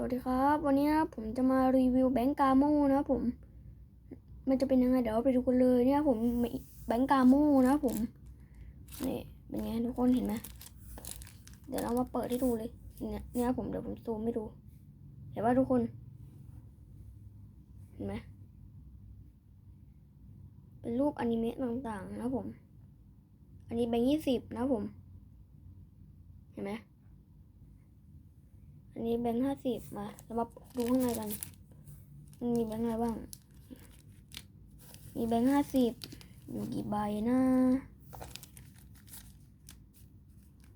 สวัสดีครับ วันนี้นะผมจะมารีวิวแบงก์กาโมนะผม มันจะเป็นยังไงเดี๋ยวไปดูกันเลยเนี่ยผมมีแบงก์กาโมนะผมนี่เป็นไงทุกคนเห็นไหมเดี๋ยวเรามาเปิดให้ดูเลยเนี่ยเนี่ยผมเดี๋ยวผมซูมให้ดู เห็นว่าทุกคน เห็นไหมเป็นรูปอนิเมะต่างๆนะผม อันนี้แบงค์ยี่สิบนะผม เห็นไหม อันนี้แบงค์ห้าสิบมาเรามาดูข้างในกันมันมีแบงค์อะไรบ้าง มีแบงค์ห้าสิบอยู่กี่ใบนะ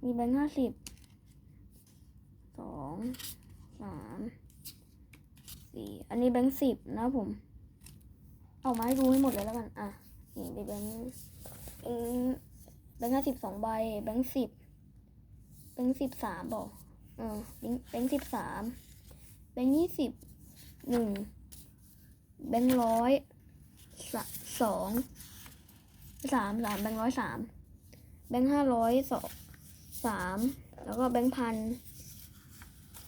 มีแบงค์ห้าสิบสองสามสี่อันนี้แบงค์สิบนะผม เอามาให้ดูให้หมดเลยแล้วกัน อะ นี่เป็นแบงค์แบงค์ห้าสิบสองใบ แบงค์สิบแบงค์สิบสามบอก ออแบงค์แบงค์สิบสามแบงค์ยี่สิบหนึ่งแบงค์ร้อยสองสามสามแบงค์ร้อยสามแบงค์ห้าร้อยสองสามแล้วก็แบงค์พัน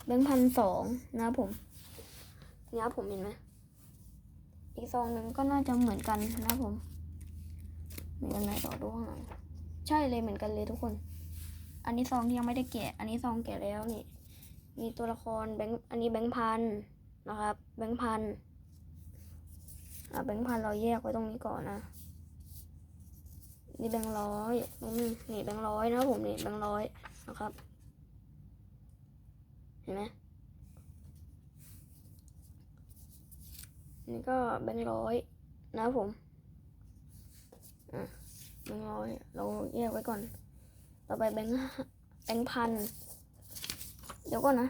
แบงค์พันสองนะผมเนี่ยผมเห็นไหมอีกซองหนึ่งก็น่าจะเหมือนกันนะผม เหมือนกันไหนต่อดูข้างหลังใช่เลยเหมือนกันเลยทุกคน อันนี้ซองที่ยังไม่ได้แกะ อันนี้ซองแกะแล้วนี่ มีตัวละครแบงค์อันนี้แบงค์พันนะครับ แบงค์พันอ่าแบงค์พันเราแยกไว้ตรงนี้ก่อนนะ นี่แบงค์ร้อยตรงนี้นี่แบงค์ร้อยนะครับผมนี่แบงค์ร้อยนะครับ เห็นไหมนี่ก็แบงค์ร้อยนะครับผม อะแบงค์ร้อยเราแยกไว้ก่อน ต่อไปแบงค์แบงค์พัน เดี๋ยวก่อนนะ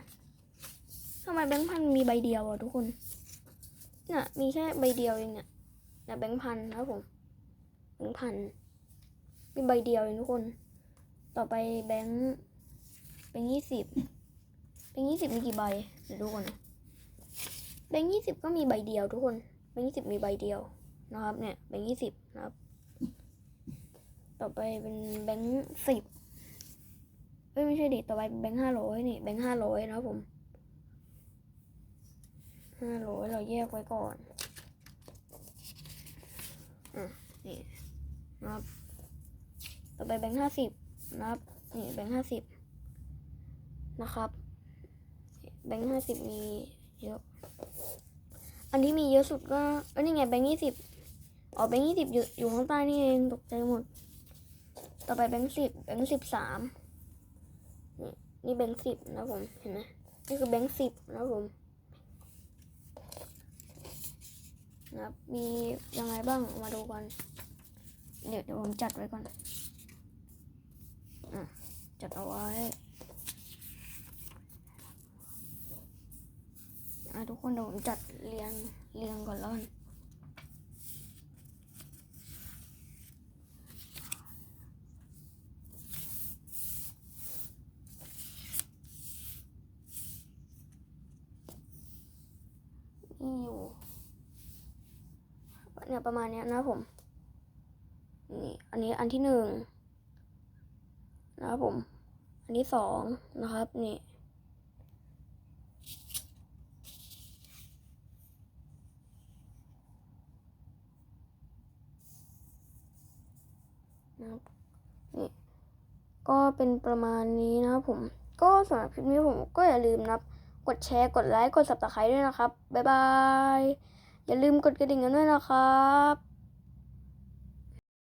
ทำไมแบงค์พันมีใบเดียวอะทุกคน เนี่ยมีแค่ใบเดียวเองเนี่ยนี่ยแบงค์พันนะครับผมแบงค์พันมีใบเดียวเองทุกคน ต่อไปแบงค์แบงค์ยี่สิบแบงค์ยี่สิบมีกี่ใบเดี๋ยวดูก่อนนะแบงค์ยี่สิบก็มีใบเดียวทุกคนแบงค์ยี่สิบมีใบเดียวนะครับเนี่ยแบงค์ยี่สิบนะครับ ต่อไปเป็นแบงค์สิบ เอ้ยไม่ใช่ดิต่อไปแบงค์ห้าร้อยนี่แบงค์ห้าร้อยนะครับผมห้าร้อยเราแยกไว้ก่อนอะนี่นะครับต่อไปแบงค์ห้าสิบนะครับนี่แบงค์ห้าสิบนะครับ แบงค์ห้าสิบมีเยอะอันที่มีเยอะสุดก็เอ้ยนี่ไงแบงค์ยี่สิบอ๋อแบงค์ยี่สิบอยู่อยู่ข้างใต้นี่เองตกใจหมด ต่อไปแบงค์สิบแบงค์สิบสาม นี่แบงค์สิบนะผมเห็นไหมนี่คือแบงค์สิบนะผมนะมียังไงบ้างมาดูกันเดี๋ยวเดี๋ยวผมจัดไว้ก่อนอะจัดเอาไว้อะทุกคนเดี๋ยวผมจัดเรียงเรียงก่อนแล้วกันมีอยู่ เนี่ยประมาณเนี้ยนะผม นี่ อันนี้อันที่หนึ่งนะครับผม อันที่สองนะครับนี่นะครับนี่ก็เป็นประมาณนี้นะครับผม ก็สำหรับคลิปนี้ผมก็อย่าลืมนะครับ กดแชร์ กดไลค์ กด subscribe ด้วยนะครับ บ๊ายบาย อย่าลืมกดกระดิ่งกันด้วยนะครับ